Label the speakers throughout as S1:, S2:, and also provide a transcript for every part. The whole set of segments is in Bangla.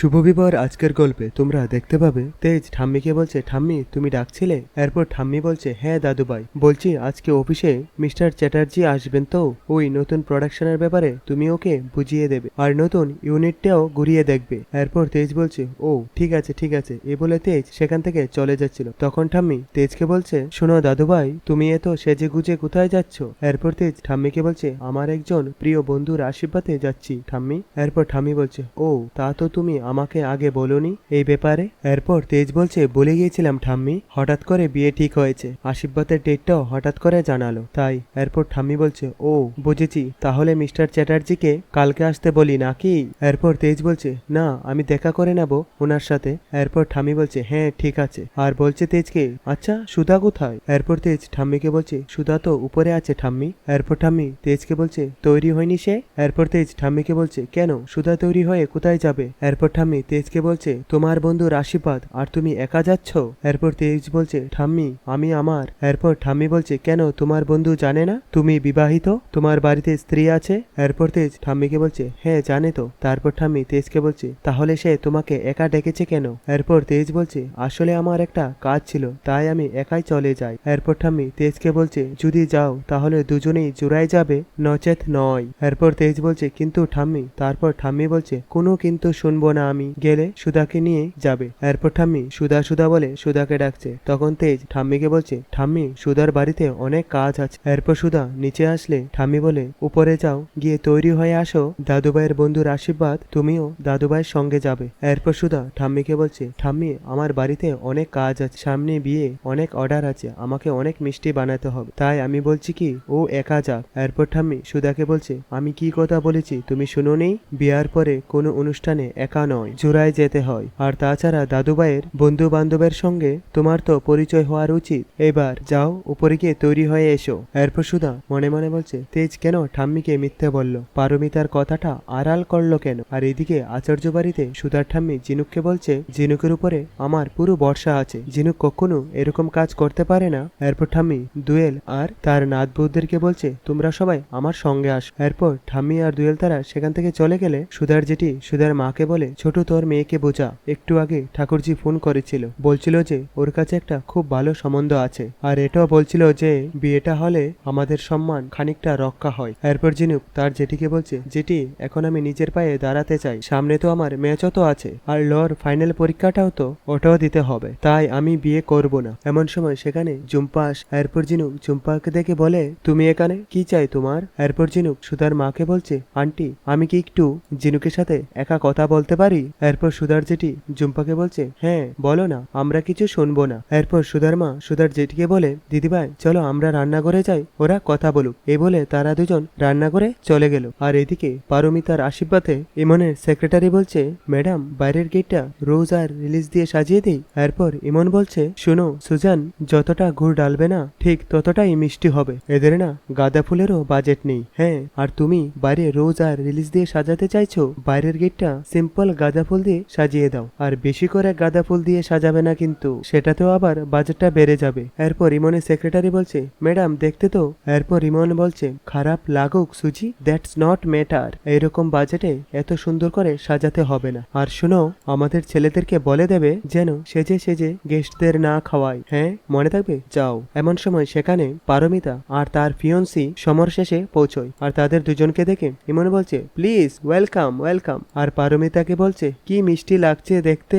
S1: শুভবিবার আজকের গল্পে তোমরা দেখতে পাবে। তেজ ঠাম্মিকে বলছে, ঠাম্মি, তুমি ডাকছিলে? এরপর ঠাম্মি বলছে হ্যাঁ দাদুভাই। বলছি, আজকে অফিসে মিস্টার চ্যাটার্জি আসবেন তো? ওই নতুন প্রোডাকশনের ব্যাপারে তুমি ওকে বুঝিয়ে দেবে আর নতুন ইউনিটটাও ঘুরিয়ে দেখবে। এরপর তেজ বলছে, ও, ঠিক আছে ঠিক আছে। এ বলে তেজ সেখান থেকে চলে যাচ্ছিল। তখন ঠাম্মি তেজকে বলছে, শোনো দাদুভাই, তুমি এত সেজে গুজে কোথায় যাচ্ছ? এরপর তেজ ঠাম্মিকে বলছে, আমার একজন প্রিয় বন্ধুর আশীর্বাদে যাচ্ছি, ঠাম্মি। এরপর ঠাম্মি বলছে, ও, তা তো তুমি আমাকে আগে বলনি এই ব্যাপারে? এরপর তেজ বলছে, বলে গিয়েছিলাম ঠাম্মি, হঠাৎ করে বিয়ে ঠিক হয়েছে। আশীর্বাদের ডেটটাও হঠাৎ করে জানালো। তাই এরপর ঠাম্মি বলছে, ও, বুঝেছি। তাহলে মিস্টার চ্যাটার্জিকে কালকে আসতে বলি নাকি? এরপর তেজ বলছে, না, আমি দেখা করে নেব ওনার সাথে। এরপর ঠাম্মি বলছে হ্যাঁ ঠিক আছে। আর বলছে তেজকে আচ্ছা সুধা কোথায়? এরপর তেজ ঠাম্মিকে বলছে, সুধা তো উপরে আছে ঠাম্মি। এরপর ঠাম্মি তেজকে বলছে, তৈরি হয়নি সে? এরপর তেজ ঠাম্মিকে বলছে, কেন? সুধা তৈরি হয়ে কোথায় যাবে? এরপর ঠাম্মি তেজকে বলছে, তোমার বন্ধুর আশীর্বাদ আর তুমি একা যাচ্ছ? এরপর তেজ বলছে, ঠাম্মি, আমি আমার। এরপর ঠাম্মি বলছে, কেন, তোমার বন্ধু জানে না? তুমি বিবাহিত? তোমার বাড়িতে স্ত্রী আছে? এরপর তেজ ঠাম্মিকে বলছে হ্যাঁ জানে তো। তারপর ঠাম্মি তেজকে বলছে, তাহলে সে তোমাকে একা ডেকেছে কেন? এরপর তেজ বলছে, আসলে আমার একটা কাজ ছিল, তাই আমি একাই চলে যাই। এরপর ঠাম্মি তেজকে বলছে, যদি যাও, তাহলে দুজনেই জোড়ায় যাবে, নচেত নয়। এরপর তেজ বলছে, কিন্তু ঠাম্মি, তারপর ঠাম্মি বলছে, কোনো কিন্তু শুনব না। আমি গেলে সুধাকে নিয়ে যাবে। এরপর ঠাম্মি সুধা সুধা বলে সুধাকে ডাকছে। তখন তেজ ঠাম্মিকে বলছে, ঠাম্মি, সুধার বাড়িতে অনেক কাজ আছে। এরপর সুধা নিচে আসলে ঠাম্মি বলে, উপরে যাও, গিয়ে তৈরি হয়ে আসো। দাদুভাইয়ের বন্ধুর আশীর্বাদ তুমিও দাদুভাইয়ের সঙ্গে যাবে। এরপর সুধা ঠাম্মিকে বলছে, ঠাম্মি, আমার বাড়িতে অনেক কাজ আছে। সামনে বিয়ে, অনেক অর্ডার আছে। আমাকে অনেক মিষ্টি বানাতে হবে। তাই আমি বলছি কি, ও একা যাক। এরপর ঠাম্মি সুধাকে বলছে, আমি কি কথা বলেছি তুমি শুনো নেই বিয়ার পরে কোনো অনুষ্ঠানে একা নয় জোড়ায় যেতে হয়। আর তাছাড়া দাদুভাইয়ের বন্ধু বান্ধবের সঙ্গে তোমার তো পরিচয় হওয়ার উচিত। এবার যাও, উপরে গিয়ে তৈরি হয়ে এসো। এরপর সুধা মনে মনে বলছে, তেজ কেন ঠাম্মিকে মিথ্যে বলল? পারমিতার কথাটা আড়াল করল কেন? আর এদিকে আচার্য বাড়িতে সুধার ঠাম্মি জিনুককে বলছে, জিনুকের উপরে আমার পুরো বর্ষা আছে। জিনুক কখনো এরকম কাজ করতে পারে না। এরপর ঠাম্মি দুয়েল আর তার বৌদ্ধদেরকে বলছে, তোমরা সবাই আমার সঙ্গে আস। এরপর ঠাম্মি আর দুয়েল তারা সেখান থেকে চলে গেলে সুধার জেঠি সুধার মাকে বলে ছোট তোর মেয়েকে বোঝা, একটু আগে ঠাকুরজি ফোন করেছিল। বলছিল যে, ওর কাছে একটা খুব ভালো সম্বন্ধ আছে। আর এটাও বলছিল যে, বিয়েটা হলে আমাদের সম্মান খানিকটা রক্ষা হয়। এরপর জিনুক তার জেঠিকে বলছে, জেঠি, এখন আমি নিজের পায়ে দাঁড়াতে চাই। সামনে তো আমার ম্যাচও তো আছে। আর লর ফাইনাল পরীক্ষাটাও তো ওটাও দিতে হবে। তাই আমি বিয়ে করব না। এমন সময় সেখানে জুম্পাস এরপর জিনুক জুম্পাকে দেখে বলে, তুমি এখানে? কি চাই তোমার? এরপর জিনুক সুধার মাকে বলছে, আন্টি, আমি কি একটু জিনুকের সাথে একা কথা বলতে পারি? এরপর সুধার জেঠি জুম্পাকে বলছে হ্যাঁ বলো না, আমরা কিছু শুনব না। এরপর সুধার মা সুধার জেঠিকে বলে, দিদিভাই, চলো আমরা রান্না রান্নাঘরে যাই, ওরা কথা বলুক। এ বলে তারা দুজন রান্না রান্নাঘরে চলে গেল। আর এদিকে পারমিতার আশীর্বাদে ইমনের সেক্রেটারি বলছে, ম্যাডাম, বাইরের গেটটা রোজ আর রিলিজ দিয়ে সাজিয়ে দিই। এরপর ইমন বলছে, শুনো, সুজান, যতটা ঘুর ডালবে না, ঠিক ততটাই মিষ্টি হবে। এদের না গাঁদা ফুলেরও বাজেট নেই। হ্যাঁ আর তুমি বাইরে রোজ আর রিলিজ দিয়ে সাজাতে চাইছো? বাইরের গেটটা সিম্পল গাঁদা ফুল দিয়ে সাজিয়ে দাও। আর বেশি করে গাঁদা ফুল দিয়ে সাজাবে না কিন্তু। সেটাতেও আবার বাজেটটা বেড়ে যাবে। এরপর ইমনের সেক্রেটারি বলছে, ম্যাডাম, দেখতে তো? এরপর ইমন বলছে, খারাপ লাগুক, সুজি, দ্যাটস নট ম্যাটার। এইরকম বাজেটে এত সুন্দর করে সাজাতে হবে না। আর শুনো, আমাদের ছেলেদেরকে বলে দেবে যেন সেজে সেজে গেস্টদের না খাওয়ায়। হ্যাঁ মনে থাকবে? যাও। এমন সময় সেখানে পারমিতা আর তার ফিয়ন্সি সমর শেষে পৌঁছয়। আর তাদের দুজনকে দেখে ইমন বলছে, প্লিজ, ওয়েলকাম ওয়েলকাম। আর পারমিতাকে বলছে, কি মিষ্টি লাগছে দেখতে?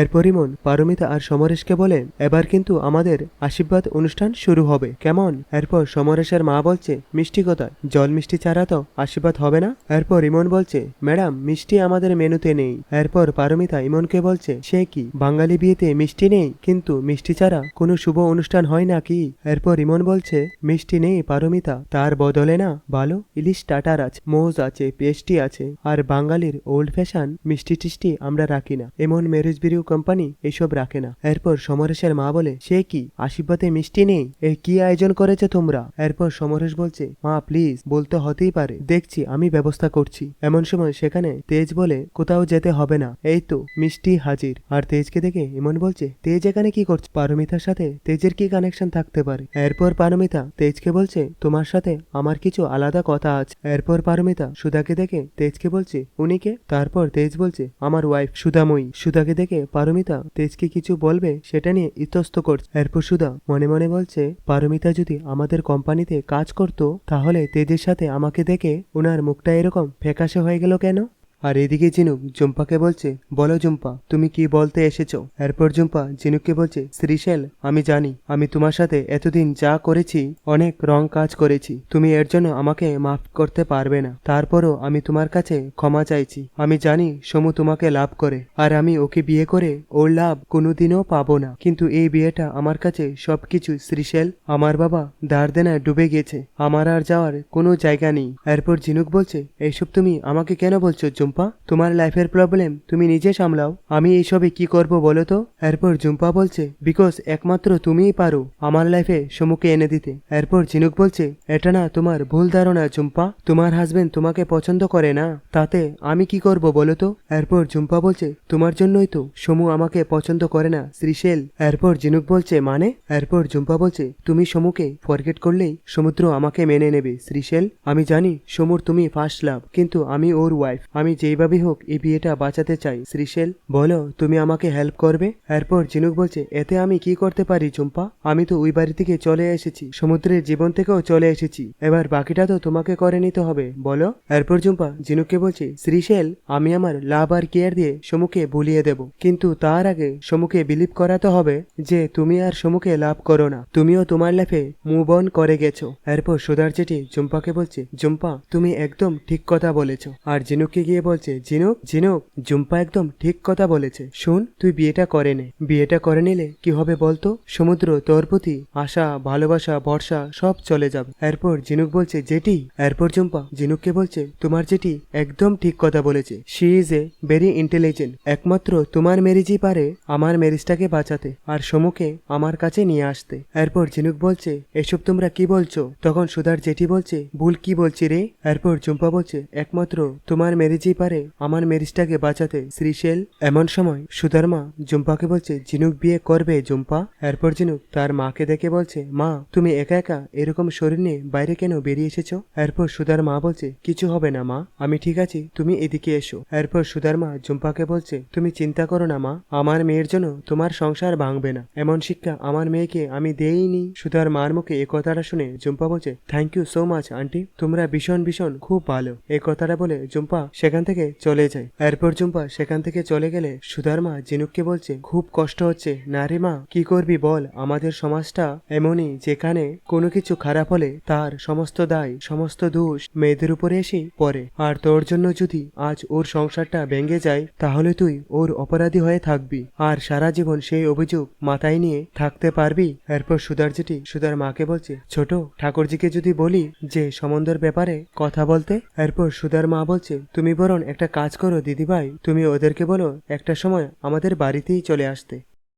S1: এরপর ইমন পারমিতা আর সমরেশকে বলে, এবার কিন্তু আমাদের আশীর্বাদ অনুষ্ঠান শুরু হবে, কেমন? এরপর সমরেশের মা বলছে, মিষ্টি কোথায়? জল মিষ্টি ছাড়া তো আশীর্বাদ হবে না? এরপর ইমন বলছে, ম্যাডাম, মিষ্টি আমাদের মেনুতে নেই। এরপর পারমিতা ইমনকে বলছে, সে কি? বাঙালি বিয়েতে মিষ্টি নেই? কিন্তু মিষ্টি ছাড়া কোনো শুভ অনুষ্ঠান হয় নাকি এরপর ইমন বলছে, মিষ্টি নেই পারমিতা, তার বদলে না ভালো ইলিশ টাটার আছে, মোজ আছে, পেস্টি আছে, আর বাঙালির ওল্ড ফ্যাশন মিষ্টি টিষ্টি আমরা রাখি না। এমন ম্যারেজ বিরিউ কোম্পানি এসব রাখে না। এরপর সমরেশের মা বলে, সে কি? আশীর্বাদে মিষ্টি নেই? এ কি আয়োজন করেছে তোমরা? এরপর সমরেশ বলছে, মা প্লিজ বলতে হতেই পারে। দেখছি, আমি ব্যবস্থা করছি। এমন সময় সেখানে তেজ বলে, কোথাও যেতে হবে না। এই তো, মিষ্টি হাজির। আর তেজকে দেখে ইমন বলছে, তেজ এখানে কি করছে? পারমিতার সাথে তেজের কি কানেকশন থাকতে পারে? এরপর পারমিতা তেজকে বলছে, তোমার সাথে আমার কিছু আলাদা কথা আছে। এরপর পারমিতা সুধাকে দেখে তেজকে বলছে উনিকে তারপর তেজ বলছে বলছে, আমার ওয়াইফ সুধাময়ী। সুধাকে দেখে পারমিতা তেজকে কিছু বলবে, সেটা নিয়ে ইতস্ত করছে। এরপর সুধা মনে মনে বলছে, পারমিতা যদি আমাদের কোম্পানিতে কাজ করত, তাহলে তেজের সাথে আমাকে দেখে ওনার মুখটা এরকম ফ্যাকাশে হয়ে গেল কেন? আর এদিকে জিনুক জুম্পাকে বলছে, বলো জুম্পা, তুমি কি বলতে এসেছ? এরপর জুম্পা জিনুককে বলছে, শ্রীশেল, আমি জানি, আমি তোমার সাথে এতদিন যা করেছি, অনেক রং কাজ করেছি। তুমি এর জন্য আমাকে মাফ করতে পারবে না। তারপরও আমি তোমার কাছে ক্ষমা চাইছি। আমি জানি সমু তোমাকে লাভ করে, আর আমি ওকে বিয়ে করে ওর লাভ কোনোদিনও পাবো না। কিন্তু এই বিয়েটা আমার কাছে সবকিছু শ্রীশেল, আমার বাবা দারদেনায় ডুবে গেছে। আমার আর যাওয়ার কোনো জায়গা নেই। এরপর ঝিনুক বলছে এইসব তুমি আমাকে কেন বলছো জুম্পা? তোমার লাইফের প্রবলেম তুমি নিজে সামলাও। আমি এইসবে কি করব বলো তো? এরপর জুম্পা বলছে বিকজ একমাত্র তুমিই পারো আমার লাইফে সমুকে এনে দিতে। এরপর ঝিনুক বলছে, এটা না তোমার ভুল ধারণা জুম্পা। তোমার হাজবেন্ড তোমাকে পছন্দ করে না। তাতে আমি কি করব বলো তো? এরপর জুম্পা বলছে, তোমার জন্যই তো সমু আমাকে পছন্দ করে না, শ্রীশেল। এরপর ঝিনুক বলছে মানে? এরপর জুম্পা বলছে, তুমি সমুকে ফরগেট করলেই সমুদ্র আমাকে মেনে নেবে, শ্রীশেল। আমি জানি সমুর তুমি ফার্স্ট লাভ কিন্তু আমি ওর ওয়াইফ আমি যেইভাবেই হোক এই বিয়েটা বাঁচাতে চাই। শ্রীশেল বলো, তুমি আমাকে হেল্প করবে? এরপর ঝিনুক বলছে, এতে আমি কি করতে পারি চম্পা? আমি তো ওই বাড়ি থেকে চলে এসেছি, সমুদ্রের জীবন থেকেও চলে এসেছি। এবার বাকিটা তো তোমাকে করে নিতে হবে, বলো? এরপর জুম্পা ঝিনুককে বলছে শ্রীশেল আমি আমার লাভ আর কেয়ার দিয়ে সমুকে ভুলিয়ে দেব। কিন্তু তার আগে সমুকে বিলিভ করাতে হবে যে তুমি আর সমুকে লাভ করো না। তুমিও তোমার লাইফে মুভ অন করে গেছো। এরপর সুধার চেটি জুম্পাকে বলছে জুম্পা তুমি একদম ঠিক কথা বলেছ। আর জিনুককে গিয়ে বলছে জিনুক জিনুক জুম্পা একদম ঠিক কথা বলেছে। শুন, তুই বিয়েটা করে নে। বিয়েটা করে নিলে কি হবে বলতো? সমুদ্র তোর প্রতি আশা, ভালোবাসা, ভরসা, সব চলে যাবে। এরপর জিনুক বলছে জেটি এরপর জুম্পা জিনুককে বলছে, তোমার জেটি একদম ঠিক কথা বলেছে। She is a very intelligent একমাত্র তোমার মেরিজই পারে আমার মেরিজটাকে বাঁচাতে আর সমুকে আমার কাছে নিয়ে আসতে। এরপর ঝিনুক বলছে, এসব তোমরা কি বলছো? তখন সুধার জেঠি বলছে, ভুল কি বলছি রে? এরপর জুম্পা বলছে, একমাত্র তোমার মেরিজই পারে। আমার মেরিজটাকে বাঁচাতে শ্রীশেল এমন সময় সুধার মা জুম্পাকে বলছে ঝিনুক বিয়ে করবে জুম্পা? এরপর ঝিনুক তার মাকে দেখে বলছে, মা, তুমি একা একা এরকম শরীর নিয়ে বাইরে কেন বেরিয়ে এসেছ? এরপর সুধার মা বলছে, কিছু হবে না, মা। আমি ঠিক আছি, তুমি এদিকে এসো। এরপর সুধার মা জুম্পাকে বলছে, তুমি চিন্তা করো না, মা। আমার মেয়ের জন্য তোমার সংসার ভাঙবে না। এমন শিক্ষা আমার মেয়েকে আমি দেইনি। সুধার মার মুখে এ কথাটা শুনে জুম্পা বলছে thank you so much aunty তোমরা ভীষণ ভীষণ খুব ভালো। এই কথাটা বলে জুম্পা সেখান থেকে চলে যায়। এরপর জুম্পা সেখান থেকে চলে গেলে সুধার মা জিনুককে বলছে, খুব কষ্ট হচ্ছে। না রে মা, কি করবি বল? আমাদের সমাজটা এমনই যেখানে কোনো কিছু খারাপ হলে তার সমস্ত দায়, সমস্ত দোষ মেয়েদের উপরে এসে পড়ে। আর তোর জন্য যদি আজ ওর সংসারটা ভেঙে যায়, তাহলে তুই ওর অপরাধী হয়ে থাকবি। আর সারা জীবন সেই অভিযোগ মাথায় নিয়ে থাকতে পারবি? এরপর সুধার জেঠি সুধার মাকে বলছে, ছোট, ঠাকুরজিকে যদি বলি যে সমন্দর ব্যাপারে কথা বলতে? এরপর সুধার মা বলছে, তুমি বরং একটা কাজ করো দিদিভাই। তুমি ওদেরকে বলো একটা সময় আমাদের বাড়িতেই চলে আসতে।